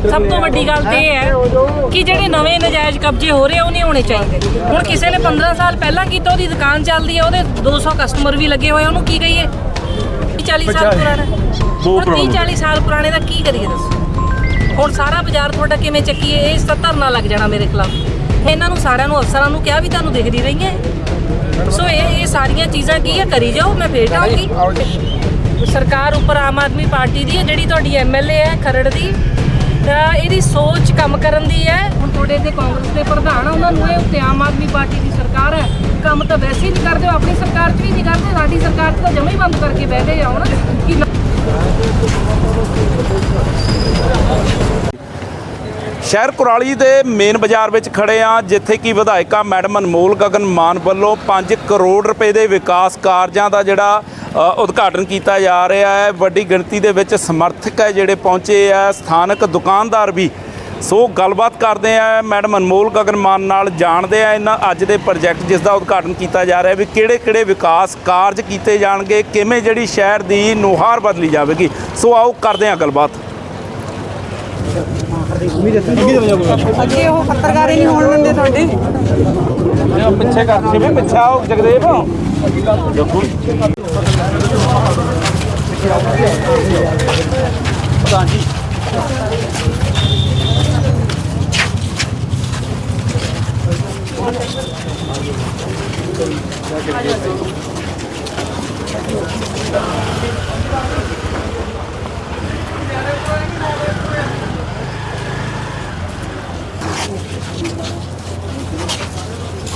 ਸਭ ਤੋਂ ਵੱਡੀ ਗੱਲ ਤੇ ਇਹ ਹੈ ਕਿ ਜਿਹੜੇ ਨਵੇਂ ਨਜਾਇਜ਼ ਕਬਜ਼ੇ ਹੋ ਰਹੇ ਆ ਉਹ ਨਹੀਂ ਹੋਣੇ ਚਾਹੀਦੇ। ਹੁਣ ਕਿਸੇ ਨੇ 15 ਸਾਲ ਪਹਿਲਾਂ ਕੀਤਾ ਉਹਦੀ ਦੁਕਾਨ ਚੱਲਦੀ ਹੈ ਉਹਦੇ 200 ਕਸਟਮਰ ਵੀ ਲੱਗੇ ਹੋਏ ਉਹਨੂੰ ਕੀ ਕਹੀਏ? 40 ਸਾਲ ਪੁਰਾਣਾ। ਹੁਣ 30 40 ਸਾਲ ਪੁਰਾਣੇ ਦਾ ਕੀ ਕਰੀਏ ਦੱਸੋ? ਹੁਣ ਸਾਰਾ ਬਾਜ਼ਾਰ ਤੁਹਾਡਾ ਕਿਵੇਂ ਚੱਕੀਏ? ਇਹ ਇਸ ਦਾ ਧਰਨਾ ਲੱਗ ਜਾਣਾ ਮੇਰੇ ਖਿਲਾਫ। ਇਹਨਾਂ ਨੂੰ ਸਾਰਿਆਂ ਨੂੰ ਅਫਸਰਾਂ ਨੂੰ ਕਿਹਾ ਵੀ ਤੁਹਾਨੂੰ ਦਿਖਦੀ ਰਹੀਆਂ ਇਹ। ਸੋ ਇਹ ਇਹ ਸਾਰੀਆਂ ਚੀਜ਼ਾਂ ਕੀ ਆ? ਕਰੀ ਜਾਓ ਮੈਂ ਫੇਰ ਆਉਂਗੀ ਸਰਕਾਰ ਉੱਪਰ ਆਮ ਆਦਮੀ ਪਾਰਟੀ ਦੀ ਹੈ ਜਿਹੜੀ ਤੁਹਾਡੀ ਐਮਐਲਏ ਹੈ ਖਰੜ ਦੀ। ਇਹਦੀ ਸੋਚ ਕੰਮ ਕਰਨ ਦੀ ਹੈ। ਹੁਣ ਤੁਹਾਡੇ ਤੇ ਕਾਂਗਰਸ ਦੇ ਪ੍ਰਧਾਨ ਆ, ਉਹਨਾਂ ਨੂੰ ਇਹ ਉੱਤੇ ਆਮ ਆਦਮੀ ਪਾਰਟੀ ਦੀ ਸਰਕਾਰ ਹੈ। ਕੰਮ ਤਾਂ ਵੈਸੇ ਹੀ ਨਹੀਂ ਕਰਦੇ ਉਹ ਆਪਣੀ ਸਰਕਾਰ 'ਚ ਵੀ ਨਹੀਂ ਕਰਦੇ, ਸਾਡੀ ਸਰਕਾਰ 'ਚ ਤਾਂ ਜਮਾ ਹੀ ਬੰਦ ਕਰਕੇ ਬਹਿ ਗਏ ਆ ਕਿ ਸ਼ਹਿਰ ਕੁਰਾਲੀ ਦੇ ਮੇਨ ਬਾਜ਼ਾਰ ਵਿੱਚ ਖੜੇ ਆ ਜਿੱਥੇ ਕਿ ਵਿਧਾਇਕਾ ਮੈਡਮ ਅਨਮੋਲ ਗਗਨ ਮਾਨ ਵੱਲੋਂ 5 ਕਰੋੜ ਰੁਪਏ ਦੇ ਵਿਕਾਸ ਕਾਰਜਾਂ ਦਾ ਜਿਹੜਾ ਉਦਘਾਟਨ ਕੀਤਾ ਜਾ ਰਿਹਾ ਹੈ। ਵੱਡੀ ਗਿਣਤੀ ਦੇ ਵਿੱਚ ਸਮਰਥਕ ਹੈ ਜਿਹੜੇ ਪਹੁੰਚੇ ਆ, ਸਥਾਨਕ ਦੁਕਾਨਦਾਰ ਵੀ। ਸੋ ਗੱਲਬਾਤ ਕਰਦੇ ਆ ਮੈਡਮ ਅਨਮੋਲ ਗਗਨ ਮਾਨ ਨਾਲ, ਜਾਣਦੇ ਆ ਇਹਨਾਂ ਅੱਜ ਦੇ ਪ੍ਰੋਜੈਕਟ ਜਿਸ ਦਾ ਉਦਘਾਟਨ ਕੀਤਾ ਜਾ ਰਿਹਾ ਵੀ ਕਿਹੜੇ ਕਿਹੜੇ ਵਿਕਾਸ ਕਾਰਜ ਕੀਤੇ ਜਾਣਗੇ, ਕਿਵੇਂ ਜਿਹੜੀ ਸ਼ਹਿਰ ਦੀ ਨੁਹਾਰ ਬਦਲੀ ਜਾਵੇਗੀ। ਸੋ ਆਓ ਕਰਦੇ ਆ ਗੱਲਬਾਤ। ਅੱਗੇ ਉਹ ਪੱਤਰਕਾਰ ਨਹੀਂ ਹੋਣ ਦਿੰਦੇ ਤੁਹਾਡੇ। ਪਿੱਛੇ ਕਰ ਜਿਵੇਂ ਪਿੱਛੇ ਆਓ ਜਗਦੇਵ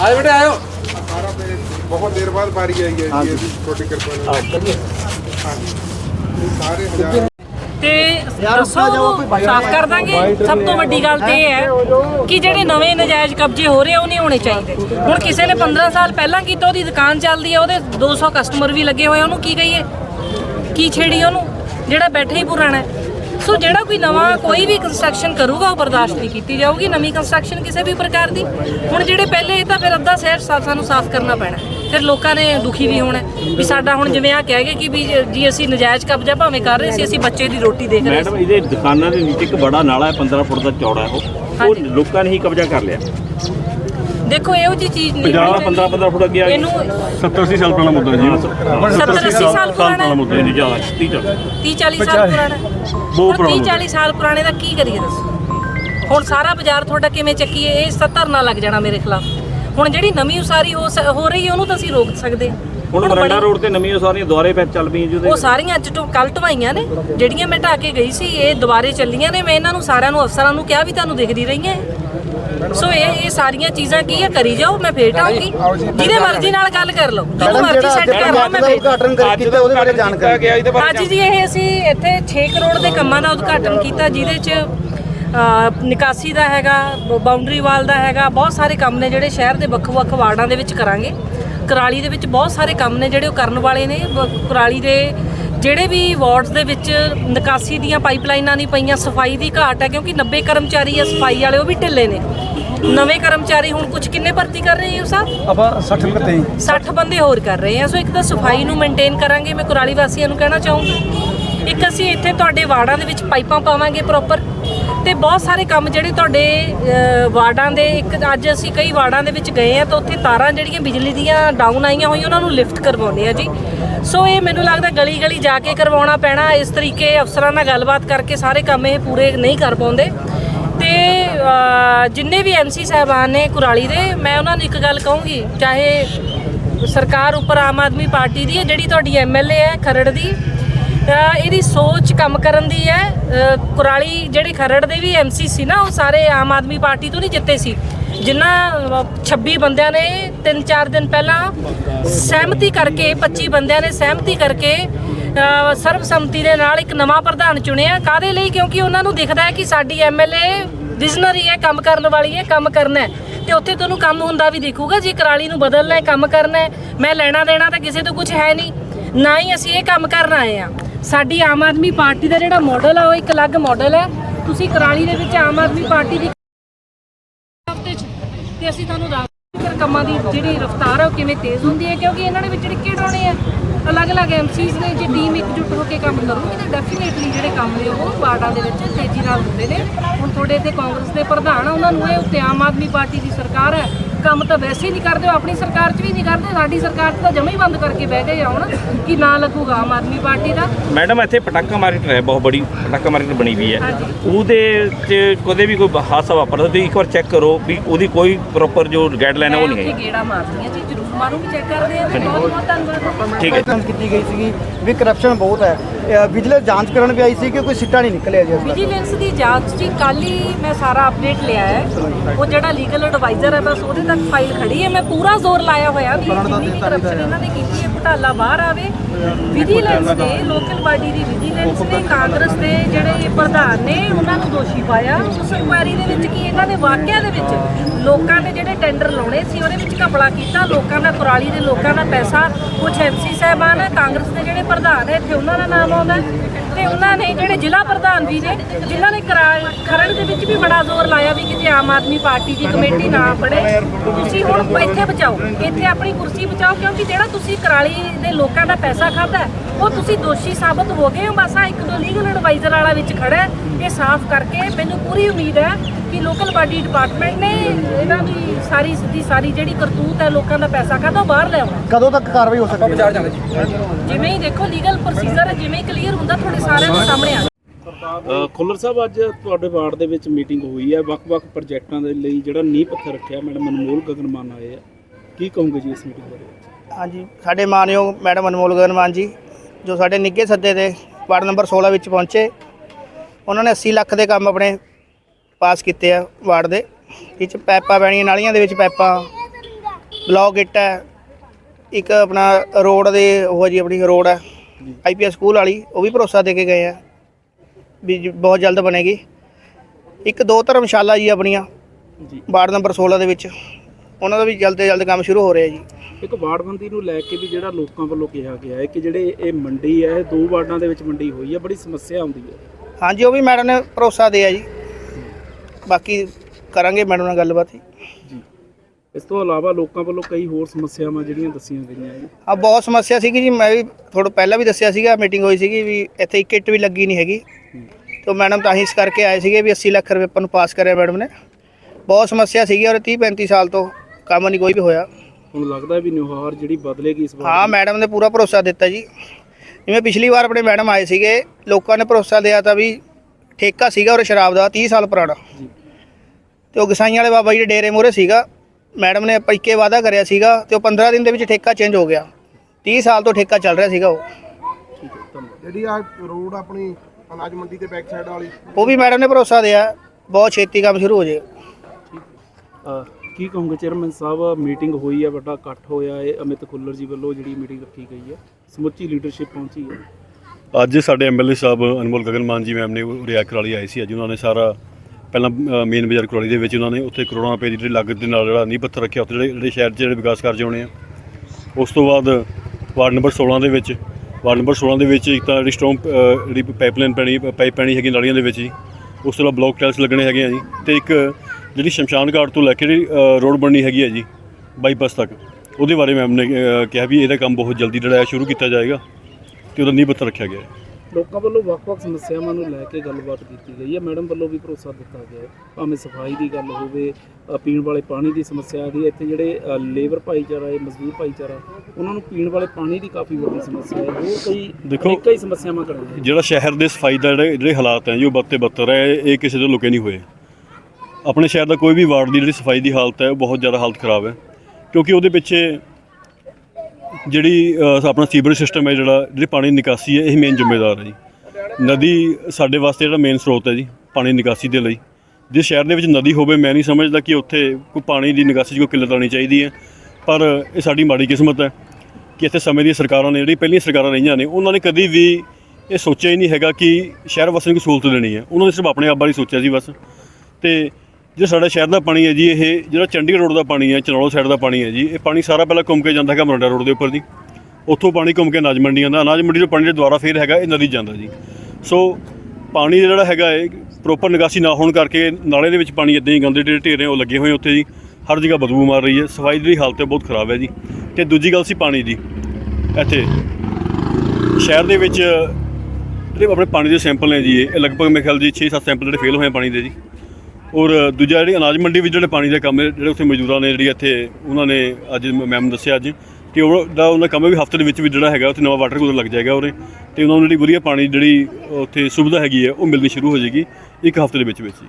ਆਏ ਬੇਟੇ ਆਇਓ। ਬਹੁਤ ਦੇਰ ਬਾਅਦ ਬਾਰੀ ਆਈ ਹੈ ਜੀ ਇਹਦੀ ਤੁਹਾਡੀ ਕਿਰਪਾ ਨਾਲ। ਹਾਂਜੀ। ਸਾਰੇ ਹਜ਼ਾਰ ਤੇ ਦੱਸੋ ਸਾਫ਼ ਕਰ ਦਾਂਗੇ। ਸਭ ਤੋਂ ਵੱਡੀ ਗੱਲ ਤੇ ਇਹ ਹੈ ਕਿ ਜਿਹੜੇ ਨਵੇਂ ਨਜਾਇਜ਼ ਕਬਜ਼ੇ ਹੋ ਰਹੇ ਆ ਉਹ ਨਹੀਂ ਹੋਣੇ ਚਾਹੀਦੇ। ਹੁਣ ਕਿਸੇ ਨੇ 15 ਸਾਲ ਪਹਿਲਾਂ ਕੀਤਾ ਉਹਦੀ ਦੁਕਾਨ ਚੱਲਦੀ ਹੈ ਉਹਦੇ 200 ਕਸਟਮਰ ਵੀ ਲੱਗੇ ਹੋਏ ਉਹਨੂੰ ਕੀ ਕਹੀਏ? ਕੀ ਛੇੜੀ ਉਹਨੂੰ? ਜਿਹੜਾ ਬੈਠਾ ਹੀ ਪੁਰਾਣਾ ਹੈ। ਸੋ ਜਿਹੜਾ ਕੋਈ ਨਵਾਂ ਕੋਈ ਵੀ ਕੰਸਟਰਕਸ਼ਨ ਕਰੂਗਾ ਉਹ ਬਰਦਾਸ਼ਤ ਨਹੀਂ ਕੀਤੀ ਜਾਊਗੀ। ਨਵੀਂ ਕੰਸਟਰਕਸ਼ਨ ਕਿਸੇ ਵੀ ਪ੍ਰਕਾਰ ਦੀ। ਹੁਣ ਜਿਹੜੇ ਪਹਿਲੇ ਇਹ ਤਾਂ ਫਿਰ ਅੱਧਾ ਸ਼ਹਿਰ ਸਾਨੂੰ ਸਾਫ਼ ਕਰਨਾ ਪੈਣਾ। ਫਿਰ ਲੋਕਾਂ ਨੇ ਦੁਖੀ ਵੀ ਹੋਣਾ। ਵੀ ਸਾਡਾ ਹੁਣ ਜਿਵੇਂ ਆ ਕਹਿ ਗਏ ਕਿ ਵੀ ਜੀ ਅਸੀਂ ਨਜਾਇਜ਼ ਕਬਜ਼ਾ ਭਾਵੇਂ ਕਰ ਰਹੇ ਸੀ ਅਸੀਂ ਬੱਚੇ ਦੀ ਰੋਟੀ ਦੇਖ ਰਹੇ ਸੀ। ਮੈਡਮ ਇਹਦੇ ਦੁਕਾਨਾਂ ਦੇ ਨੀਚੇ ਇੱਕ ਬੜਾ ਨਾਲਾ ਹੈ 15 ਫੁੱਟ ਦਾ ਚੌੜਾ ਹੈ ਉਹ। ਲੋਕਾਂ ਨੇ ਹੀ ਕਬਜ਼ਾ ਕਰ ਲਿਆ। ਦੇਖੋ ਇਹੋ ਜੀ ਚੀਜ਼ ਨਹੀਂ 50 ਹੋਣੀ 15 15 ਫੁੱਟ ਅੱਗੇ ਆ ਗਈ। ਇਹਨੂੰ 70 80 ਸਾਲ ਪੁਰਾਣਾ ਮੁੱਦਾ ਜੀ। 70 80 ਸਾਲ ਪੁਰਾਣਾ। ਮੁੱਦੇ ਨਹੀਂ ਜ਼ਿਆਦਾ 30 ਚੱਲ। 30 40 ਸਾਲ ਪੁਰਾਣਾ। ਹੈ। ਹੁਣ 30 40 ਸਾਲ ਪੁਰਾਣੇ ਦਾ ਕੀ ਕਰੀਏ ਦੱਸੋ? ਹੁਣ ਸਾਰਾ ਬਾਜ਼ਾਰ ਤੁਹਾਡਾ ਕਿਵੇਂ ਚੱਕੀਏ? ਇਹ ਇਸ ਦਾ ਧਰਨਾ ਲੱਗ ਜਾਣਾ ਮੇਰੇ ਖਿਲਾਫ। ਹੁਣ ਜਿਹੜੀ ਨਵੀਂ ਉਸਾਰੀ ਹੋ ਰਹੀ ਹੈ ਉਹਨੂੰ ਤਾਂ ਅਸੀਂ ਰੋਕ ਸਕਦੇ ਹਾਂ। ਹੁਣ ਮਰੰਡਾ ਰੋਡ ਤੇ ਨਵੀਆਂ ਸਾਰੀਆਂ ਦੁਆਰੇ ਪੈ ਚੱਲ ਪਈਆਂ ਜਿਹਦੇ ਉਹ ਸਾਰੀਆਂ ਅੱਜ ਤੋਂ ਕੱਲ ਢਵਾਈਆਂ ਨੇ ਜਿਹੜੀਆਂ ਮੈਂ ਢਾ ਕੇ ਗਈ ਸੀ ਇਹ ਦੁਬਾਰੇ ਚੱਲੀਆਂ ਨੇ। ਮੈਂ ਇਹਨਾਂ ਨੂੰ ਸਾਰਿਆਂ ਨੂੰ ਅਫਸਰਾਂ ਨੂੰ ਕਿਹਾ ਵੀ ਤੁਹਾਨੂੰ ਦਿਖਦੀ ਰਹੀਆਂ। ਸੋ ਇਹ ਇਹ ਸਾਰੀਆਂ ਚੀਜ਼ਾਂ ਕੀ ਆ ਕਰੀ ਜਾਓ ਮੈਂ ਫੇਰ ਆਉਂਗੀ ਜਿਹਦੇ ਮਰਜ਼ੀ ਨਾਲ ਗੱਲ ਕਰ ਲਓ। ਜਿਹਨੂੰ ਮਰਜ਼ੀ ਸੈੱਟ ਕਰ ਲਓ ਮੈਂ ਫੇਰ ਅੱਜ ਦਾ ਉਹਦੇ ਬਾਰੇ ਜਾਣਕਾਰੀ। ਗਿਆ ਇਹਦੇ ਬਾਰੇ ਅੱਜ ਜੀ ਇਹ ਅਸੀਂ ਇੱਥੇ 6 ਕਰੋੜ ਦੇ ਕੰਮਾਂ ਦਾ ਉਦਘਾਟਨ ਕੀਤਾ ਜਿਹਦੇ 'ਚ ਨਿਕਾਸੀ ਦਾ ਹੈਗਾ ਬਾਉਂਡਰੀ ਵਾਲ ਦਾ ਹੈਗਾ ਬਹੁਤ ਸਾਰੇ ਕੰਮ ਨੇ ਜਿਹੜੇ ਸ਼ਹਿਰ ਦੇ ਵੱਖ-ਵੱਖ ਵਾਰਡਾਂ ਦੇ ਵਿੱਚ ਕਰਾਂਗੇ। ਕੁਰਾਲੀ ਦੇ ਵਿੱਚ ਬਹੁਤ ਸਾਰੇ ਕੰਮ ਨੇ ਜਿਹੜੇ ਉਹ ਕਰਨ ਵਾਲੇ ਨੇ। ਕੁਰਾਲੀ ਦੇ ਜਿਹੜੇ ਵੀ ਵਾਰਡਸ ਦੇ ਵਿੱਚ ਨਿਕਾਸੀ ਦੀਆਂ ਪਾਈਪਲਾਈਨਾਂ ਨਹੀਂ ਪਈਆਂ ਸਫ਼ਾਈ ਦੀ ਘਾਟ ਹੈ ਕਿਉਂਕਿ 90 ਕਰਮਚਾਰੀ ਆ ਸਫ਼ਾਈ ਵਾਲੇ ਉਹ ਵੀ ਢਿੱਲੇ ਨੇ। ਨਵੇਂ ਕਰਮਚਾਰੀ ਹੁਣ ਕੁਝ ਕਿੰਨੇ ਭਰਤੀ ਕਰ ਰਹੇ ਹੋ ਸਾਹਿਬ? ਆਪਾਂ 60 ਰੁਪਏ ਤੇ 60 ਬੰਦੇ ਹੋਰ ਕਰ ਰਹੇ ਆ। ਸੋ ਇੱਕ ਤਾਂ ਸਫ਼ਾਈ ਨੂੰ ਮੇਨਟੇਨ ਕਰਾਂਗੇ ਮੈਂ ਕੁਰਾਲੀ ਵਾਸੀਆਂ ਨੂੰ ਕਹਿਣਾ ਚਾਹੂੰਗੀ। ਇੱਕ ਅਸੀਂ ਇੱਥੇ ਤੁਹਾਡੇ ਵਾਰਡਾਂ ਦੇ ਵਿੱਚ ਪਾਈਪਾਂ ਪਾਵਾਂਗੇ ਪ੍ਰੋਪਰ ਤੇ ਬਹੁਤ ਸਾਰੇ ਕੰਮ ਜਿਹੜੇ ਤੁਹਾਡੇ ਵਾਰਡਾਂ ਦੇ, ਇੱਕ ਅੱਜ ਅਸੀਂ ਕਈ ਵਾਰਡਾਂ ਦੇ ਵਿੱਚ ਗਏ ਆ ਤਾਂ ਉੱਥੇ ਤਾਰਾਂ ਜਿਹੜੀਆਂ ਬਿਜਲੀ ਦੀਆਂ ਡਾਊਨ ਆਈਆਂ ਹੋਈਆਂ, ਉਹਨਾਂ ਨੂੰ ਲਿਫਟ ਕਰਵਾਉਂਦੇ ਆ ਜੀ। ਸੋ ਇਹ ਮੈਨੂੰ ਲੱਗਦਾ ਗਲੀ ਗਲੀ ਜਾ ਕੇ ਕਰਵਾਉਣਾ ਪੈਣਾ, ਇਸ ਤਰੀਕੇ ਅਫਸਰਾਂ ਨਾਲ ਗੱਲਬਾਤ ਕਰਕੇ ਸਾਰੇ ਕੰਮ ਇਹ ਪੂਰੇ ਨਹੀਂ ਕਰ ਪਾਉਂਦੇ। ਤੇ ਜਿੰਨੇ ਵੀ ਐਮਸੀ ਸਾਹਿਬਾਨ ਨੇ ਕੁਰਾਲੀ ਦੇ, ਮੈਂ ਉਹਨਾਂ ਨੂੰ ਇੱਕ ਗੱਲ ਕਹੂੰਗੀ, ਚਾਹੇ ਸਰਕਾਰ ਉੱਪਰ ਆਮ ਆਦਮੀ ਪਾਰਟੀ ਦੀ ਹੈ, ਜਿਹੜੀ ਤੁਹਾਡੀ ਐਮਐਲਏ ਹੈ, ਖਰੜ ਦੀ ਇਹਦੀ ਸੋਚ ਕੰਮ ਕਰਨ ਦੀ ਹੈ। ਕੁਰਾਲੀ ਜਿਹੜੇ ਖਰੜ ਦੇ ਵੀ ਐਮਸੀ ਸੀ ਨਾ, ਉਹ ਸਾਰੇ ਆਮ ਆਦਮੀ ਪਾਰਟੀ ਤੋਂ ਨਹੀਂ ਜਿੱਤੇ ਸੀ। ਜਿਨ੍ਹਾਂ 26 ਬੰਦਿਆਂ ਨੇ 3-4 ਦਿਨ ਪਹਿਲਾਂ ਸਹਿਮਤੀ ਕਰਕੇ 25 ਬੰਦਿਆਂ ਨੇ ਸਹਿਮਤੀ ਕਰਕੇ ਸਰਬਸੰਮਤੀ ਦੇ ਨਾਲ ਇੱਕ ਨਵਾਂ ਪ੍ਰਧਾਨ ਚੁਣਿਆ। ਕਾਦੇ ਲਈ? ਕਿਉਂਕਿ ਉਹਨਾਂ ਨੂੰ ਦਿਖਦਾ ਹੈ ਕਿ ਸਾਡੀ ਐਮਐਲਏ ਵਿਜ਼ਨਰੀ ਹੈ, ਕੰਮ ਕਰਨ ਵਾਲੀ ਹੈ, ਕੰਮ ਕਰਨਾ ਹੈ। ਤੇ ਉੱਥੇ ਤੁਹਾਨੂੰ ਕੰਮ ਹੁੰਦਾ ਵੀ ਦੇਖੂਗਾ, ਜੇ ਕਰਾਲੀ ਨੂੰ ਬਦਲਣਾ ਹੈ, ਕੰਮ ਕਰਨਾ ਹੈ, ਮੈਂ ਲੈਣਾ ਦੇਣਾ ਤਾਂ ਕਿਸੇ ਤੋਂ ਕੁਝ ਹੈ ਨਹੀਂ। ਨਾ ਹੀ ਅਸੀਂ ਇਹ ਕੰਮ ਕਰਨ ਆਏ ਆ ਸਾਡੀ ਆਮ ਆਦਮੀ ਪਾਰਟੀ ਦਾ ਜਿਹੜਾ ਮਾਡਲ ਆ, ਉਹ ਇੱਕ ਅਲੱਗ ਮਾਡਲ ਹੈ। ਤੁਸੀਂ ਕਰਾਲੀ ਦੇ ਵਿੱਚ ਆਮ ਆਦਮੀ ਪਾਰਟੀ ਦੀ ਹਫ਼ਤੇ 'ਚ, ਤੇ ਅਸੀਂ ਤੁਹਾਨੂੰ ਦੱਸ ਕੰਮਾਂ ਦੀ ਜਿਹੜੀ ਰਫ਼ਤਾਰ ਆ, ਉਹ ਕਿਵੇਂ ਤੇਜ਼ ਹੁੰਦੀ ਹੈ, ਕਿਉਂਕਿ ਇਹਨਾਂ ਦੇ ਵਿੱਚ ਜਿਹੜੇ ਡਰਾਉਣੇ ਆ, ਅਲੱਗ-ਅਲੱਗ ਐਮਸੀਜ਼ ਨੇ, ਜੇ ਟੀਮ ਇਕਜੁੱਟ ਹੋ ਕੇ ਕੰਮ ਕਰੂਗੀ, ਤਾਂ ਡੈਫੀਨੇਟਲੀ ਜਿਹੜੇ ਕੰਮ ਨੇ, ਉਹ ਵਾਰਡਾਂ ਦੇ ਵਿੱਚ ਤੇਜ਼ੀ ਨਾਲ ਹੁੰਦੇ ਨੇ। ਹੁਣ ਤੁਹਾਡੇ ਇੱਥੇ ਕਾਂਗਰਸ ਦੇ ਪ੍ਰਧਾਨ ਆ, ਉਹਨਾਂ ਨੂੰ ਇਹ ਉੱਤੇ ਆਮ ਆਦਮੀ ਪਾਰਟੀ ਦੀ ਸਰਕਾਰ ਹੈ। ਕੰਮ ਤਾਂ ਵੈਸੇ ਹੀ ਨਹੀਂ ਕਰਦੇ ਉਹ ਆਪਣੀ ਸਰਕਾਰ 'ਚ ਵੀ ਨਹੀਂ ਕਰਦੇ ਸਾਡੀ ਸਰਕਾਰ 'ਚ ਤਾਂ ਜਮਾ ਹੀ ਬੰਦ ਕਰਕੇ ਬਹਿ ਗਏ ਆ ਹੁਣ ਕਿ ਨਾ ਲੱਗੂਗਾ ਆਮ ਆਦਮੀ ਪਾਰਟੀ ਦਾ। ਮੈਡਮ ਇੱਥੇ ਪਟਾਕਾ ਮਾਰਕੀਟ ਹੈ ਬਹੁਤ ਬੜੀ ਪਟਾਕਾ ਮਾਰਕੀਟ ਬਣੀ ਹੋਈ ਹੈ। ਉਹਦੇ 'ਚ ਕਦੇ ਵੀ ਕੋਈ ਹਾਦਸਾ ਵਾਪਰਦਾ ਤੁਸੀਂ ਇੱਕ ਵਾਰ ਚੈੱਕ ਕਰੋ ਵੀ ਉਹਦੀ ਕੋਈ ਪ੍ਰੋਪਰ ਜੋ ਗਾਈਡਲਾਈਨ ਹੈ ਉਹ ਨਹੀਂ ਹੈ ਗੇੜਾ ਮਾਰਦੀ ਆ ਜੀ। ਜ਼ਰੂਰ ਮਾਰੂੰਗੀ ਚੈੱਕ ਕਰਦੇ ਆ ਤੇ ਬਹੁਤ ਬਹੁਤ ਧੰਨਵਾਦ। ਠੀਕ ਹੈ। ਜਾਂਚ ਕੀਤੀ ਗਈ ਸੀਗੀ ਵੀ ਕਰਪਸ਼ਨ ਬਹੁਤ ਹੈ। ਵਿਜੀਲੈਂਸ ਜਾਂਚ ਕਰਨ ਵੀ ਆਈ ਸੀ ਕਿ ਕੋਈ ਸਿੱਟਾ ਨਹੀਂ ਨਿਕਲਿਆ ਜੀ ਅਸਲ ਵਿਜੀਲੈਂਸ ਦੀ ਜਾਂਚ ਜੀ ਕੱਲ ਹੀ ਮੈਂ ਸਾਰਾ ਅਪਡੇਟ ਲਿਆ ਹੈ। ਉਹ ਜਿਹੜਾ ਲੀਗਲ ਐਡਵਾਈਜ਼ਰ ਹੈ ਬਸ ਉਹਦੇ ਤੱਕ ਫਾਈਲ ਖੜੀ ਹੈ। ਮੈਂ ਪੂਰਾ ਜ਼ੋਰ ਲਾਇਆ ਹੋਇਆ ਵੀ ਜਿੰਨੀ ਵੀ ਕਰਪਸ਼ਨ ਇਹਨਾਂ ਨੇ ਕੀਤੀ ਹੈ ਘੁਟਾਲਾ ਬਾਹਰ ਆਵੇ। ਵਿਜੀਲੈਂਸ ਨੇ ਲੋਕਲ ਬਾਡੀ ਦੀ ਵਿਜੀਲੈਂਸ ਨੇ ਕਾਂਗਰਸ ਦੇ ਜਿਹੜੇ ਪ੍ਰਧਾਨ ਨੇ ਉਹਨਾਂ ਨੂੰ ਦੋਸ਼ੀ ਪਾਇਆ। ਉਸ ਇਨਕੁਆਇਰੀ ਦੇ ਵਿੱਚ ਕੀ ਇਹਨਾਂ ਨੇ ਵਾਕਿਆ ਦੇ ਵਿੱਚ ਲੋਕਾਂ ਦੇ ਜਿਹੜੇ ਟੈਂਡਰ ਲਾਉਣੇ ਸੀ ਉਹਦੇ ਵਿੱਚ ਘਪਲਾ ਕੀਤਾ। ਲੋਕਾਂ ਦਾ ਕੁਰਾਲੀ ਦੇ ਲੋਕਾਂ ਦਾ ਪੈਸਾ ਕੁਝ ਐਮਸੀ ਸਾਹਿਬਾਨ ਹੈ ਕਾਂਗਰਸ ਦੇ ਜਿਹੜੇ ਪ੍ਰਧਾਨ ਹੈ, ਇੱਥੇ ਉਹਨਾਂ ਦਾ ਨਾਮ ਆਉਂਦਾ ਤੇ ਉਹਨਾਂ ਨੇ ਜਿਹੜੇ ਜ਼ਿਲ੍ਹਾ ਪ੍ਰਧਾਨ ਵੀ ਨੇ, ਜਿਨ੍ਹਾਂ ਨੇ ਖਰੜ ਦੇ ਵਿੱਚ ਵੀ ਬੜਾ ਜ਼ੋਰ ਲਾਇਆ ਵੀ ਕਿਤੇ ਆਮ ਆਦਮੀ ਪਾਰਟੀ ਦੀ ਕਮੇਟੀ ਨਾ ਬਣੇ ਤੁਸੀਂ ਹੁਣ ਇੱਥੇ ਬਚਾਓ, ਇੱਥੇ ਆਪਣੀ ਕੁਰਸੀ ਬਚਾਓ, ਕਿਉਂਕਿ ਜਿਹੜਾ ਤੁਸੀਂ ਕਰਾਲੀ ਦੇ ਲੋਕਾਂ ਦਾ ਪੈਸਾ ਖਾਦਾ ਉਹ ਤੁਸੀਂ ਦੋਸ਼ੀ ਸਾਬਤ ਹੋ ਗਏ ਹੋ। ਬਸ ਆਹ ਇੱਕ ਦੋ ਲੀਗਲ ਐਡਵਾਈਜ਼ਰ ਵਾਲਾ ਵਿੱਚ ਖੜਾ ਹੈ। ਇਹ ਸਾਫ਼ ਕਰਕੇ ਮੈਨੂੰ ਪੂਰੀ ਉਮੀਦ ਹੈ ਕਿ ਲੋਕਲ ਬਾਡੀ ਡਿਪਾਰਟਮੈਂਟ ਨੇ ਇਹਨਾਂ ਦੀ ਸਾਰੀ ਸਿੱਧੀ ਸਾਰੀ ਜਿਹੜੀ ਕਰਤੂਤ ਹੈ ਲੋਕਾਂ ਦਾ ਪੈਸਾ ਖਾਦਾ ਉਹ ਬਾਹਰ ਲਿਆਉਣਾ ਕਦੋਂ ਤੱਕ ਕਾਰਵਾਈ ਹੋ ਸਕਦੀ ਹੈ? ਜਿਵੇਂ ਹੀ ਦੇਖੋ ਲੀਗਲ ਪ੍ਰੋਸੀਜਰ ਹੈ ਜਿਵੇਂ ਹੀ ਕਲੀਅਰ ਹੁੰਦਾ ਤੁਹਾਡੇ ਸਾਰਿਆਂ ਦੇ ਸਾਹਮਣੇ ਆ। ਖੁੱਲਰ ਸਾਹਿਬ ਅੱਜ ਤੁਹਾਡੇ ਵਾਰਡ ਦੇ ਵਿੱਚ ਮੀਟਿੰਗ ਹੋਈ ਹੈ। ਵੱਖ-ਵੱਖ ਪ੍ਰੋਜੈਕਟਾਂ ਦੇ ਲਈ ਜਿਹੜਾ ਨੀਂਹ ਪੱਥਰ ਰੱਖਿਆ ਮੈਡਮ ਅਨਮੋਲ ਗਗਨਮਾਨ ਆਏ ਆ। ਕੀ ਕਹੋਗੇ ਜੀ ਇਸ ਮੀਟਿੰਗ ਬਾਰੇ? ਹਾਂਜੀ ਸਾਡੇ ਮਾਨਯੋਗ ਮੈਡਮ ਅਨਮੋਲ ਗਗਨਮਾਨ ਜੀ ਜੋ ਸਾਡੇ ਨਿੱਘੇ ਸੱਦੇ ਤੇ ਵਾਰਡ ਨੰਬਰ 16 ਵਿੱਚ ਪਹੁੰਚੇ ਉਹਨਾਂ ਨੇ 80 ਲੱਖ ਦੇ ਕੰਮ ਆਪਣੇ ਪਾਸ ਕੀਤੇ ਆ ਵਾਰਡ ਦੇ। ਇਹ 'ਚ ਪੈਪਾਂ ਪੈਣੀਆਂ ਨਾਲੀਆਂ ਦੇ ਵਿੱਚ ਪੈਪਾਂ ਬਲੌਕ ਇੱਟ ਹੈ ਇੱਕ ਆਪਣਾ ਰੋਡ ਦੇ ਉਹ ਜੀ ਆਪਣੀ ਰੋਡ ਹੈ ਆਈਪੀਐਸ ਸਕੂਲ ਵਾਲੀ ਉਹ ਵੀ ਭਰੋਸਾ ਦੇ ਕੇ ਗਏ ਆ ਵੀ ਬਹੁਤ ਜਲਦ ਬਣੇਗੀ। ਇੱਕ ਦੋ ਧਰਮਸ਼ਾਲਾ ਜੀ ਆਪਣੀਆਂ ਜੀ। ਵਾਰਡ ਨੰਬਰ 16 ਦੇ ਵਿੱਚ ਉਹਨਾਂ ਦਾ ਵੀ ਜਲਦ ਤੋਂ ਜਲਦ ਕੰਮ ਸ਼ੁਰੂ ਹੋ ਰਿਹਾ ਜੀ। ਇੱਕ ਵਾਰਡਬੰਦੀ ਨੂੰ ਲੈ ਕੇ ਵੀ ਜਿਹੜਾ ਲੋਕਾਂ ਵੱਲੋਂ ਕਿਹਾ ਗਿਆ ਹੈ ਕਿ ਜਿਹੜੇ ਇਹ ਮੰਡੀ ਹੈ ਇਹ ਦੋ ਵਾਰਡਾਂ ਦੇ ਵਿੱਚ ਮੰਡੀ ਹੋਈ ਹੈ ਬੜੀ ਸਮੱਸਿਆ ਆਉਂਦੀ ਹੈ। ਹਾਂਜੀ ਉਹ ਵੀ ਮੈਡਮ ਨੇ ਭਰੋਸਾ ਦਿਆ ਜੀ। ਬਾਕੀ ਕਰਾਂਗੇ ਮੈਡਮ ਨਾਲ ਗੱਲਬਾਤ ਜੀ। ਜੀ। ਇਸ ਤੋਂ ਇਲਾਵਾ ਲੋਕਾਂ ਵੱਲੋਂ ਕਈ ਹੋਰ ਸਮੱਸਿਆਵਾਂ ਜਿਹੜੀਆਂ ਦੱਸੀਆਂ ਗਈਆਂ ਹੈ ਆ ਬਹੁਤ ਸਮੱਸਿਆ ਸੀਗੀ ਜੀ। ਮੈਂ ਵੀ ਥੋੜਾ ਪਹਿਲਾਂ ਵੀ ਦੱਸਿਆ ਸੀਗਾ ਮੀਟਿੰਗ ਹੋਈ ਸੀਗੀ ਵੀ ਇੱਥੇ ਇੱਕ ਇੱਟ ਵੀ ਲੱਗੀ ਨਹੀਂ ਹੈਗੀ। ਤੇ ਮੈਡਮ ਤਾਂ ਹੀ ਇਸ ਕਰਕੇ ਆਏ ਸੀਗੇ ਵੀ 80 ਲੱਖ ਰੁਪਏ ਆਪਾਂ ਨੂੰ ਪਾਸ ਕਰਿਆ ਮੈਡਮ ਨੇ। ਬਹੁਤ ਸਮੱਸਿਆ ਸੀਗੀ ਔਰ 30 35 ਸਾਲ ਤੋਂ ਕੰਮ ਨਹੀਂ ਕੋਈ ਵੀ ਹੋਇਆ। ਹੁਣ ਲੱਗਦਾ ਵੀ ਨਿਉਹਾਰ ਜਿਹੜੀ ਬਦਲੇਗੀ ਇਸ ਵਾਰ ਹਾਂ ਮੈਡਮ ਨੇ ਪੂਰਾ ਭਰੋਸਾ ਦਿੱਤਾ ਜੀ। ਜਿਵੇਂ ਪਿਛਲੀ ਵਾਰ ਆਪਣੇ ਮੈਡਮ ਆਏ ਸੀਗੇ ਲੋਕਾਂ ਨੇ ਭਰੋਸਾ ਦਿਆ ਤਾਂ ਵੀ ਠੇਕਾ ਸੀਗਾ ਔਰ ਸ਼ਰਾਬ ਦਾ 30 ਸਾਲ ਪੁਰਾਣਾ। ਤੇ ਉਹ ਗਸਾਈਆਂ ਵਾਲੇ ਬਾਬਾ ਜੀ ਦੇ ਡੇਰੇ ਮੂਹਰੇ ਸੀਗਾ। ਮੈਡਮ ਨੇ ਪੱਕੇ ਵਾਅਦਾ ਕਰਿਆ ਸੀਗਾ ਤੇ ਉਹ 15 ਦਿਨ ਦੇ ਵਿੱਚ ਠੇਕਾ ਚੇਂਜ ਹੋ ਗਿਆ। 30 ਸਾਲ ਤੋਂ ਠੇਕਾ ਚੱਲ ਰਿਹਾ ਸੀਗਾ ਉਹ। ਜਿਹੜੀ ਆ ਰੋਡ ਆਪਣੀ ਅਨਾਜ ਮੰਡੀ ਤੇ ਬੈਕ ਸਾਈਡ ਵਾਲੀ। ਉਹ ਵੀ ਮੈਡਮ ਨੇ ਭਰੋਸਾ ਦਿਆ। ਬਹੁਤ ਛੇਤੀ ਕੰਮ ਸ਼ੁਰੂ ਹੋ ਜਾਏ ਅ, ਕੀ ਕਹੋਗੇ? ਚੇਅਰਮੈਨ ਸਾਹਿਬ ਮੀਟਿੰਗ ਹੋਈ ਹੈ, ਵੱਡਾ ਇਕੱਠ ਹੋਇਆ ਹੈ, ਅਮਿਤ ਖੁੱਲਰ ਜੀ ਵੱਲੋਂ ਜਿਹੜੀ ਮੀਟਿੰਗ ਰੱਖੀ ਗਈ ਹੈ। ਸਮੁੱਚੀ ਲੀਡਰਸ਼ਿਪ ਪਹੁੰਚੀ ਹੈ। ਅੱਜ ਸਾਡੇ ਐਮਐਲਏ ਸਾਹਿਬ ਅਨਮੋਲ ਗਗਨਮਾਨ ਜੀ ਮੈਮ ਨੇ ਰਿਆ ਕਰਾਲੀ ਆਏ ਸੀ। ਅੱਜ ਉਹਨਾਂ ਨੇ ਸਾਰਾ, ਪਹਿਲਾਂ ਮੇਨ ਬਾਜ਼ਾਰ ਕਰਾਲੀ ਦੇ ਵਿੱਚ ਉਹਨਾਂ ਨੇ ਉੱਥੇ ਕਰੋੜਾਂ ਰੁਪਏ ਦੀ ਜਿਹੜੀ ਲਾਗਤ ਦੇ ਨਾਲ ਜਿਹੜਾ ਨੀਂਹ ਪੱਥਰ ਰੱਖਿਆ, ਉੱਥੇ ਜਿਹੜੇ ਜਿਹੜੇ ਸ਼ਹਿਰ 'ਚ ਜਿਹੜੇ ਵਿਕਾਸ ਕਾਰਜ ਹੋਣੇ ਆ। ਉਸ ਤੋਂ ਬਾਅਦ ਵਾਰਡ ਨੰਬਰ 16 ਦੇ ਵਿੱਚ, ਵਾਰਡ ਨੰਬਰ 16 ਦੇ ਵਿੱਚ ਇੱਕ ਤਾਂ ਜਿਹੜੀ ਸਟਰੋਂਗ ਜਿਹੜੀ ਪਾਈਪਲਾਈਨ ਪੈਣੀ ਪਾਈਪ ਪੈਣੀ ਹੈਗੀ ਨਾਲੀਆਂ ਦੇ ਵਿੱਚ ਜੀ, ਉਸ ਤੋਂ ਬਾਅਦ ਬਲੌਕ ਟਾਇਲਸ ਲੱਗਣੇ ਹੈਗੇ ਆ ਜੀ। ਤੇ ਇੱਕ ਜਿਹੜੀ ਸ਼ਮਸ਼ਾਨ ਘਾਟ ਤੋਂ ਲੈ ਕੇ ਜਿਹੜੀ ਰੋਡ ਬਣਨੀ ਹੈਗੀ ਹੈ ਜੀ ਬਾਈਪਾਸ ਤੱਕ ਉਹਦੇ ਬਾਰੇ ਮੈਮ ਨੇ ਕਿਹਾ ਵੀ ਇਹਦਾ ਕੰਮ ਬਹੁਤ ਜਲਦੀ ਜਿਹੜਾ ਹੈ ਸ਼ੁਰੂ ਕੀਤਾ ਜਾਏਗਾ ਤੇ ਉਹਦਾ ਨੀਂਹ ਪੱਥਰ ਰੱਖਿਆ ਗਿਆ ਹੈ। ਲੋਕਾਂ ਵੱਲੋਂ ਵੱਖ-ਵੱਖ ਸਮੱਸਿਆਵਾਂ ਨੂੰ ਲੈ ਕੇ ਗੱਲਬਾਤ ਕੀਤੀ ਗਈ ਹੈ। ਮੈਡਮ ਵੱਲੋਂ ਵੀ ਭਰੋਸਾ ਦਿੱਤਾ ਗਿਆ ਹੈ। ਭਾਵੇਂ ਸਫ਼ਾਈ ਦੀ ਗੱਲ ਹੋਵੇ ਅ, ਪੀਣ ਵਾਲੇ ਪਾਣੀ ਦੀ ਸਮੱਸਿਆ ਦੀ ਇੱਥੇ ਜਿਹੜੇ ਅ, ਲੇਬਰ ਭਾਈਚਾਰਾ ਹੈ ਮਜ਼ਦੂਰ ਭਾਈਚਾਰਾ ਉਹਨਾਂ ਨੂੰ ਪੀਣ ਵਾਲੇ ਪਾਣੀ ਦੀ ਕਾਫੀ ਵੱਡੀ ਸਮੱਸਿਆ ਹੈ। ਉਹ ਕਈ ਦੇਖੋ- ਕਈ ਸਮੱਸਿਆਵਾਂ ਕਰਾਂਗੇ ਜਿਹੜਾ ਸ਼ਹਿਰ ਦੇ ਸਫ਼ਾਈ ਦਾ ਜਿਹੜੇ ਜਿਹੜੇ ਹਾਲਾਤ ਹੈ ਜੀ ਉਹ ਬੱਤੇ ਬੱਤਰ ਹੈ ਇਹ ਕਿਸੇ ਤੋਂ ਲੁਕੇ ਨਹੀਂ ਹੋਏ। ਆਪਣੇ ਸ਼ਹਿਰ ਦਾ ਕੋਈ ਵੀ ਵਾਰਡ ਦੀ ਜਿਹੜੀ ਸਫ਼ਾਈ ਦੀ ਹਾਲਤ ਹੈ, ਉਹ ਬਹੁਤ ਜ਼ਿਆਦਾ ਹਾਲਤ ਖਰਾਬ ਹੈ। ਕਿਉਂਕਿ ਉਹਦੇ ਪਿੱਛੇ ਜਿਹੜੀ ਆਪਣਾ ਸੀਵਰੇਜ ਸਿਸਟਮ ਹੈ ਜਿਹੜਾ, ਜਿਹੜੀ ਪਾਣੀ ਦੀ ਨਿਕਾਸੀ ਹੈ, ਇਹ ਮੇਨ ਜ਼ਿੰਮੇਦਾਰ ਹੈ ਜੀ। ਨਦੀ ਸਾਡੇ ਵਾਸਤੇ ਜਿਹੜਾ ਮੇਨ ਸਰੋਤ ਹੈ ਜੀ, ਪਾਣੀ ਦੀ ਨਿਕਾਸੀ ਦੇ ਲਈ। ਜੇ ਸ਼ਹਿਰ ਦੇ ਵਿੱਚ ਨਦੀ ਹੋਵੇ, ਮੈਂ ਨਹੀਂ ਸਮਝਦਾ ਕਿ ਉੱਥੇ ਕੋਈ ਪਾਣੀ ਦੀ ਨਿਕਾਸੀ 'ਚ ਕੋਈ ਕਿੱਲਤ ਆਉਣੀ ਚਾਹੀਦੀ ਹੈ। ਪਰ ਇਹ ਸਾਡੀ ਮਾੜੀ ਕਿਸਮਤ ਹੈ ਕਿ ਇੱਥੇ ਸਮੇਂ ਦੀਆਂ ਸਰਕਾਰਾਂ ਨੇ ਜਿਹੜੀ ਪਹਿਲੀਆਂ ਸਰਕਾਰਾਂ ਰਹੀਆਂ ਨੇ, ਉਹਨਾਂ ਨੇ ਕਦੀ ਵੀ ਇਹ ਸੋਚਿਆ ਹੀ ਨਹੀਂ ਹੈਗਾ ਕਿ ਸ਼ਹਿਰ ਵਾਸੀਆਂ ਨੂੰ ਕੋਈ ਸਹੂਲਤ ਦੇਣੀ ਹੈ। ਉਹਨਾਂ ਨੇ ਸਿਰਫ ਆਪਣੇ ਆਪ ਬਾਰੇ ਸੋਚਿਆ ਸੀ ਬਸ। ਤੇ ਜਿਹੜਾ ਸਾਡਾ ਸ਼ਹਿਰ ਦਾ ਪਾਣੀ ਹੈ ਜੀ, ਇਹ ਜਿਹੜਾ ਚੰਡੀਗੜ੍ਹ ਰੋਡ ਦਾ ਪਾਣੀ ਹੈ ਚਨੌੜਾ ਸਾਈਡ ਦਾ ਪਾਣੀ ਹੈ ਜੀ, ਇਹ ਪਾਣੀ ਸਾਰਾ ਪਹਿਲਾਂ ਘੁੰਮ ਕੇ ਜਾਂਦਾ ਹੈਗਾ ਮਰੰਡਾ ਰੋਡ ਦੇ ਉੱਪਰ ਦੀ ਉੱਥੋਂ ਪਾਣੀ ਘੁੰਮ ਕੇ ਅਨਾਜ ਮੰਡੀਆਂ ਦਾ ਅਨਾਜ ਮੰਡੀ ਤੋਂ ਪਾਣੀ ਦੇ ਦੁਆਰਾ ਫੇਰ ਹੈਗਾ, ਇਹ ਨਦੀ ਜਾਂਦਾ ਜੀ। ਸੋ ਪਾਣੀ ਜਿਹੜਾ ਹੈਗਾ ਇਹ ਪ੍ਰੋਪਰ ਨਿਕਾਸੀ ਨਾ ਹੋਣ ਕਰਕੇ ਨਾਲੇ ਦੇ ਵਿੱਚ ਪਾਣੀ ਇਦਾਂ ਹੀ ਗੰਦੇ ਜਿਹੜੇ ਢੇਰੇ ਨੇ, ਉਹ ਲੱਗੇ ਹੋਏ ਉੱਥੇ ਜੀ। ਹਰ ਜਗ੍ਹਾ ਬਦਬੂ ਮਾਰ ਰਹੀ ਹੈ, ਸਫ਼ਾਈ ਦੀ ਹਾਲਤ ਬਹੁਤ ਖਰਾਬ ਹੈ ਜੀ। ਤੇ ਦੂਜੀ ਗੱਲ ਸੀ ਪਾਣੀ ਦੀ, ਇੱਥੇ ਸ਼ਹਿਰ ਦੇ ਵਿੱਚ, ਜਿਹੜੇ ਆਪਣੇ ਪਾਣੀ ਦੇ ਸੈਂਪਲ ਨੇ ਜੀ, ਇਹ ਲਗਭਗ ਮੇਰੇ ਖਿਆਲ ਜੀ 6-7 ਸੈਂਪਲ ਜਿਹੜੇ ਫੇਲ ਹੋਏ ਪਾਣੀ ਦੇ ਜੀ। ਔਰ ਦੂਜਾ ਜਿਹੜੀ ਅਨਾਜ ਮੰਡੀ ਵਿੱਚ ਜਿਹੜੇ ਪਾਣੀ ਦੇ ਕੰਮ ਹੈ, ਜਿਹੜੇ ਉੱਥੇ ਮਜ਼ਦੂਰਾਂ ਨੇ ਜਿਹੜੀ ਇੱਥੇ ਉਹਨਾਂ ਨੇ ਅੱਜ ਮੈਮ ਦੱਸਿਆ ਅੱਜ ਕਿ ਉਹ ਦਾ ਉਹਨਾਂ ਦਾ ਕੰਮ ਵੀ ਹਫ਼ਤੇ ਦੇ ਵਿੱਚ ਵੀ ਜਿਹੜਾ ਹੈਗਾ ਉੱਥੇ ਨਵਾਂ ਵਾਟਰ ਕੂਲਰ ਲੱਗ ਜਾਏਗਾ ਉਰੇ। ਤੇ ਉਹਨਾਂ ਨੂੰ ਜਿਹੜੀ ਵਧੀਆ ਪਾਣੀ ਜਿਹੜੀ ਉੱਥੇ ਸੁਵਿਧਾ ਹੈਗੀ ਹੈ ਉਹ ਮਿਲਣੀ ਸ਼ੁਰੂ ਹੋ ਜਾਏਗੀ ਇੱਕ ਹਫ਼ਤੇ ਦੇ ਵਿੱਚ ਵਿੱਚ ਹੀ।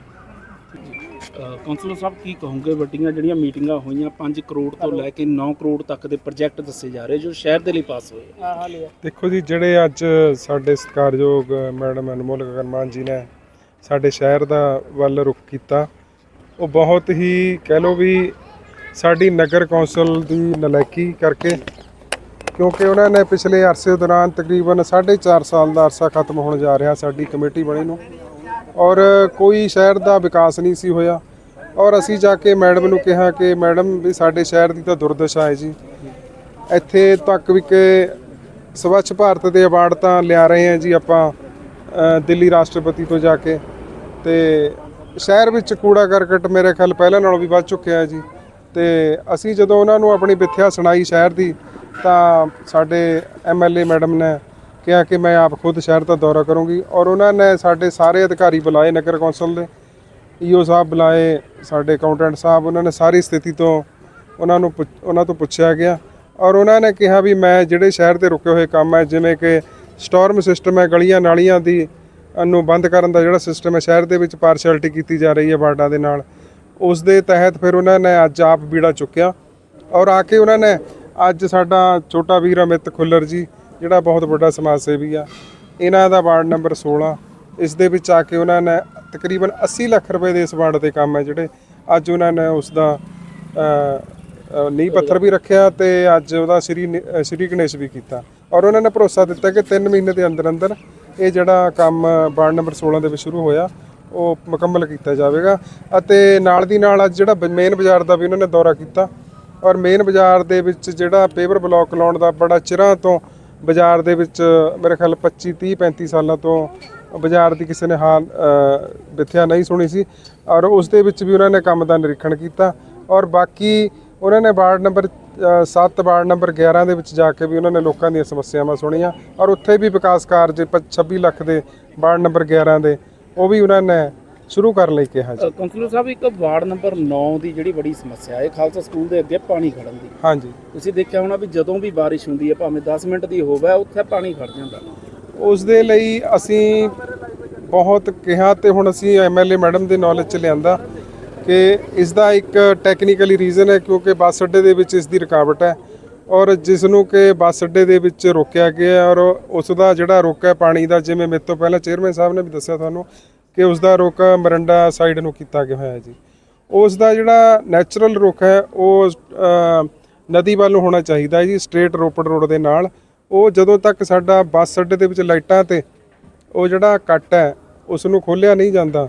ਕਾਉਂਸਲਰ ਸਾਹਿਬ ਕੀ ਕਹੋਗੇ? ਵੱਡੀਆਂ ਜਿਹੜੀਆਂ ਮੀਟਿੰਗਾਂ ਹੋਈਆਂ 5 ਕਰੋੜ ਤੋਂ ਲੈ ਕੇ 9 ਕਰੋੜ ਤੱਕ ਦੇ ਪ੍ਰੋਜੈਕਟ ਦੱਸੇ ਜਾ ਰਹੇ ਜੋ ਸ਼ਹਿਰ ਦੇ ਲਈ ਪਾਸ ਹੋਏ। ਦੇਖੋ ਜੀ ਜਿਹੜੇ ਅੱਜ ਸਾਡੇ ਸਤਿਕਾਰਯੋਗ ਮੈਡਮ ਅਨਮੋਲ ਗਗਨਮਾਨ ਜੀ ਨੇ ਸਾਡੇ ਸ਼ਹਿਰ ਦਾ ਵੱਲ ਰੁਖ ਕੀਤਾ। ਉਹ ਬਹੁਤ ਹੀ ਕਹਿ ਲਓ ਵੀ ਸਾਡੀ ਨਗਰ ਕੌਂਸਲ ਦੀ ਨਲਾਇਕੀ ਕਰਕੇ ਕਿਉਂਕਿ ਉਹਨਾਂ ਨੇ ਪਿਛਲੇ ਅਰਸੇ ਦੌਰਾਨ ਤਕਰੀਬਨ 4.5 ਸਾਲ ਦਾ ਅਰਸਾ ਖਤਮ ਹੋਣ ਜਾ ਰਿਹਾ ਸਾਡੀ ਕਮੇਟੀ ਬਣੀ ਨੂੰ। ਔਰ ਕੋਈ ਸ਼ਹਿਰ ਦਾ ਵਿਕਾਸ ਨਹੀਂ ਸੀ ਹੋਇਆ। ਔਰ ਅਸੀਂ ਜਾ ਕੇ ਮੈਡਮ ਨੂੰ ਕਿਹਾ ਕਿ ਮੈਡਮ ਵੀ ਸਾਡੇ ਸ਼ਹਿਰ ਦੀ ਤਾਂ ਦੁਰਦਸ਼ਾ ਹੈ ਜੀ। ਇੱਥੇ ਤੱਕ ਵੀ ਕਿ ਸਵੱਛ ਭਾਰਤ ਦੇ ਅਵਾਰਡ ਤਾਂ ਲਿਆ ਰਹੇ ਹਾਂ ਜੀ ਆਪਾਂ। ਦਿੱਲੀ ਰਾਸ਼ਟਰਪਤੀ ਤੋਂ ਜਾ ਕੇ ਤੇ ਸ਼ਹਿਰ ਵਿੱਚ ਕੂੜਾ ਕਰਕਟ ਮੇਰੇ ਖਿਆਲ ਪਹਿਲਾਂ ਨਾਲੋਂ ਵੀ ਵੱਧ ਚੁੱਕਿਆ ਹੈ ਜੀ। ਤੇ ਅਸੀਂ ਜਦੋਂ ਉਹਨਾਂ ਨੂੰ ਆਪਣੀ ਮਿੱਥਿਆ ਸੁਣਾਈ ਸ਼ਹਿਰ ਦੀ, ਤਾਂ ਸਾਡੇ ਐਮਐਲਏ ਮੈਡਮ ਨੇ ਕਿਹਾ ਕਿ ਮੈਂ ਆਪ ਖੁਦ ਸ਼ਹਿਰ ਦਾ ਦੌਰਾ ਕਰੂੰਗੀ ਔਰ ਉਹਨਾਂ ਨੇ ਸਾਡੇ ਸਾਰੇ ਅਧਿਕਾਰੀ ਬੁਲਾਏ ਨਗਰ ਕੌਂਸਲ ਦੇ। ਈਓ ਸਾਹਿਬ ਬੁਲਾਏ, ਸਾਡੇ ਅਕਾਊਂਟੈਂਟ ਸਾਹਿਬ, ਉਹਨਾਂ ਨੇ ਸਾਰੀ ਸਥਿਤੀ ਤੋਂ ਉਹਨਾਂ ਨੂੰ ਪੁੱਛ- ਉਹਨਾਂ ਤੋਂ ਪੁੱਛਿਆ ਗਿਆ ਔਰ ਉਹਨਾਂ ਨੇ ਕਿਹਾ ਵੀ ਮੈਂ ਜਿਹੜੇ ਸ਼ਹਿਰ ਦੇ ਰੁਕੇ ਹੋਏ ਕੰਮ ਹੈ, ਜਿਵੇਂ ਕਿ ਸਟਾਰਮ ਸਿਸਟਮ ਹੈ, ਗਲੀਆਂ ਨਾਲੀਆਂ ਦੀ, ਨੂੰ ਬੰਦ ਕਰਨ ਦਾ ਜਿਹੜਾ ਸਿਸਟਮ ਹੈ, ਸ਼ਹਿਰ ਦੇ ਵਿੱਚ ਪਾਰਸ਼ੈਲਿਟੀ ਕੀਤੀ ਜਾ ਰਹੀ ਹੈ ਵਾਰਡਾਂ ਦੇ ਨਾਲ। ਉਸ ਦੇ ਤਹਿਤ ਫਿਰ ਉਹਨਾਂ ਨੇ ਅੱਜ ਆਪ ਬੀੜਾ ਚੁੱਕਿਆ ਔਰ ਆ ਕੇ ਉਹਨਾਂ ਨੇ ਅੱਜ ਸਾਡਾ ਛੋਟਾ ਵੀਰ ਅਮਿਤ ਖੁੱਲਰ ਜੀ, ਜਿਹੜਾ ਬਹੁਤ ਵੱਡਾ ਸਮਾਜ ਸੇਵੀ ਆ, ਇਹਨਾਂ ਦਾ ਵਾਰਡ ਨੰਬਰ 16 ਇਸ ਦੇ ਵਿੱਚ ਆ ਕੇ ਉਹਨਾਂ ਨੇ ਤਕਰੀਬਨ 80 ਲੱਖ ਰੁਪਏ ਦੇ ਇਸ ਵਾਰਡ 'ਤੇ ਕੰਮ ਹੈ ਜਿਹੜੇ ਅੱਜ ਉਹਨਾਂ ਨੇ ਉਸ ਦਾ ਨੀਂਹ ਪੱਥਰ ਵੀ ਰੱਖਿਆ ਤੇ ਅੱਜ ਉਹਦਾ ਸ਼੍ਰੀ ਨ- ਸ਼੍ਰੀ ਗਣੇਸ਼ ਵੀ ਕੀਤਾ। ਔਰ ਉਹਨਾਂ ਨੇ ਭਰੋਸਾ ਦਿੱਤਾ ਕਿ 3 ਮਹੀਨੇ ਦੇ ਅੰਦਰ ਅੰਦਰ ਇਹ ਜਿਹੜਾ ਕੰਮ ਵਾਰਡ ਨੰਬਰ 16 ਦੇ ਵਿੱਚ ਸ਼ੁਰੂ ਹੋਇਆ ਉਹ ਮੁਕੰਮਲ ਕੀਤਾ ਜਾਵੇਗਾ ਅਤੇ ਨਾਲ ਦੀ ਨਾਲ ਅੱਜ ਜਿਹੜਾ ਮੇਨ ਬਾਜ਼ਾਰ ਦਾ ਵੀ ਉਹਨਾਂ ਨੇ ਦੌਰਾ ਕੀਤਾ ਔਰ ਮੇਨ ਬਾਜ਼ਾਰ ਦੇ ਵਿੱਚ ਜਿਹੜਾ ਪੇਪਰ ਬਲਾਕ ਲਾਉਣ ਦਾ ਬੜਾ ਚਿਰਾਂ ਤੋਂ ਬਾਜ਼ਾਰ ਦੇ ਵਿੱਚ ਮੇਰੇ ਖਿਆਲ 25 30 35 ਸਾਲਾਂ ਤੋਂ ਬਾਜ਼ਾਰ ਦੀ ਕਿਸੇ ਨੇ ਹਾਲ ਅ, ਨਹੀਂ ਸੁਣੀ ਸੀ ਔਰ ਉਸ ਦੇ ਵਿੱਚ ਵੀ ਉਹਨਾਂ ਨੇ ਕੰਮ ਦਾ ਨਿਰੀਖਣ ਕੀਤਾ ਔਰ ਬਾਕੀ ਉਹਨਾਂ ਨੇ ਵਾਰਡ ਨੰਬਰ 7 ਵਾਰਡ ਨੰਬਰ 11 ਦੇ ਵਿੱਚ ਜਾ ਕੇ ਵੀ ਉਹਨਾਂ ਨੇ ਲੋਕਾਂ ਦੀਆਂ ਸਮੱਸਿਆਵਾਂ ਸੁਣੀਆਂ ਔਰ ਉੱਥੇ ਵੀ ਵਿਕਾਸ ਕਾਰਜ ਪ- 26 ਲੱਖ ਦੇ ਵਾਰਡ ਨੰਬਰ 11 ਦੇ ਉਹ ਵੀ ਉਹਨਾਂ ਨੇ ਸ਼ੁਰੂ ਕਰਨ ਲਈ ਕਿਹਾ ਜੀ। ਕਾਉਂਸਲਰ ਸਾਹਿਬ ਇੱਕ ਵਾਰਡ ਨੰਬਰ 9 ਦੀ ਜਿਹੜੀ ਬੜੀ ਸਮੱਸਿਆ ਹੈ ਖਾਲਸਾ ਸਕੂਲ ਦੇ ਅੱਗੇ ਪਾਣੀ ਖੜਨ ਦੀ। ਹਾਂਜੀ। ਤੁਸੀਂ ਦੇਖਿਆ ਹੋਣਾ ਵੀ ਜਦੋਂ ਵੀ ਬਾਰਿਸ਼ ਹੁੰਦੀ ਹੈ ਭਾਵੇਂ 10 ਮਿੰਟ ਦੀ ਹੋਵੇ ਉੱਥੇ ਪਾਣੀ ਖੜ ਜਾਂਦਾ। ਉਸ ਦੇ ਲਈ ਅਸੀਂ ਬਹੁਤ ਕਿਹਾ ਤੇ ਹੁਣ ਅਸੀਂ ਐਮਐਲਏ ਮੈਡਮ ਦੇ ਨੌਲੇਜ ਚ ਲਿਆਂਦਾ। ਕਿ ਇਸ ਦਾ ਇੱਕ ਟੈਕਨੀਕਲੀ ਰੀਜ਼ਨ ਹੈ ਕਿਉਂਕਿ ਬੱਸ ਅੱਡੇ ਦੇ ਵਿੱਚ ਇਸ ਦੀ ਰੁਕਾਵਟ ਹੈ ਔਰ ਜਿਸ ਨੂੰ ਕਿ ਬੱਸ ਅੱਡੇ ਦੇ ਵਿੱਚ ਰੋਕਿਆ ਗਿਆ ਔਰ ਉਸ ਦਾ ਜਿਹੜਾ ਰੁੱਖ ਹੈ ਪਾਣੀ ਦਾ, ਜਿਵੇਂ ਮੇਰੇ ਤੋਂ ਪਹਿਲਾਂ ਚੇਅਰਮੈਨ ਸਾਹਿਬ ਨੇ ਵੀ ਦੱਸਿਆ ਤੁਹਾਨੂੰ ਕਿ ਉਸ ਦਾ ਰੁੱਖ ਮਰੰਡਾ ਸਾਈਡ ਨੂੰ ਕੀਤਾ ਗਿਆ ਹੋਇਆ ਹੈ ਜੀ। ਉਸ ਦਾ ਜਿਹੜਾ ਨੈਚੁਰਲ ਰੁੱਖ ਹੈ, ਉਹ ਨਦੀ ਵੱਲ ਨੂੰ ਹੋਣਾ ਚਾਹੀਦਾ ਜੀ ਸਟ੍ਰੇਟ ਰੋਪੜ ਰੋਡ ਦੇ ਨਾਲ। ਉਹ ਜਦੋਂ ਤੱਕ ਸਾਡਾ ਬੱਸ ਅੱਡੇ ਦੇ ਵਿੱਚ ਲਾਈਟਾਂ ਤੇ ਉਹ ਜਿਹੜਾ ਕੱਟ ਹੈ ਉਸ ਨੂੰ ਖੋਲਿਆ ਨਹੀਂ ਜਾਂਦਾ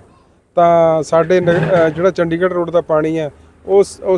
ਤਾਂ ਸਾਡੇ ਨਗ- ਅ, ਜਿਹੜਾ ਚੰਡੀਗੜ੍ਹ ਰੋਡ ਦਾ ਪਾਣੀ ਹੈ ਉਸ ਉਸ